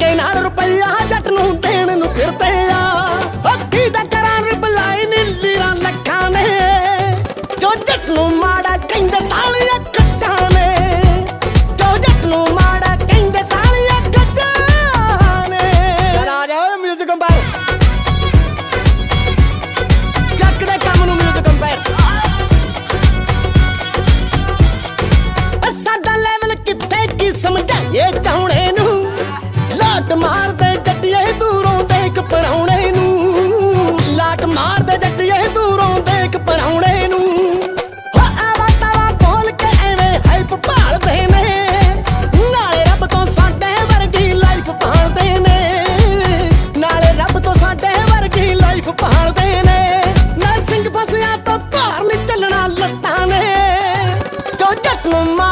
ਧੱਕੇ ਨਾਲ ਰੁਪਈਆ ਜੱਟ ਨੂੰ ਦੇਣ ਨੂੰ ਫਿਰਦੇ ਆ। ਹੱਕੀ ਦਾ ਕਰਾਂ ਰਿਪਲਾਈ ਨੀਲੀਆਂ ਲੱਖਾਂ ਨੇ। ਜੋ ਜੱਟ ਨੂੰ ਮਾੜਾ ਕਹਿੰਦੇ ਸਾਲਿਆ ਕੱਚਾਂ ਨੇ। ਜੋ ਜੱਟ ਨੂੰ ਮਾੜਾ ਕਹਿੰਦੇ ਸਾਲਿਆ ਕੱਚਾਂ ਨੇ। ਯਾਰ ਆ ਜਾ ਓਏ ਮਿਊਜ਼ਿਕ ਕੰਪੈਰ ਜੱਟ ਦੇ ਕੰਮ ਨੂੰ ਮਿਊਜ਼ਿਕ ਕੰਪੈਰ ਸਾਡਾ ਲੈਵਲ ਕਿੱਥੇ ਕੀ ਸਮਝਾਈਏ ਚਾਹ my mind.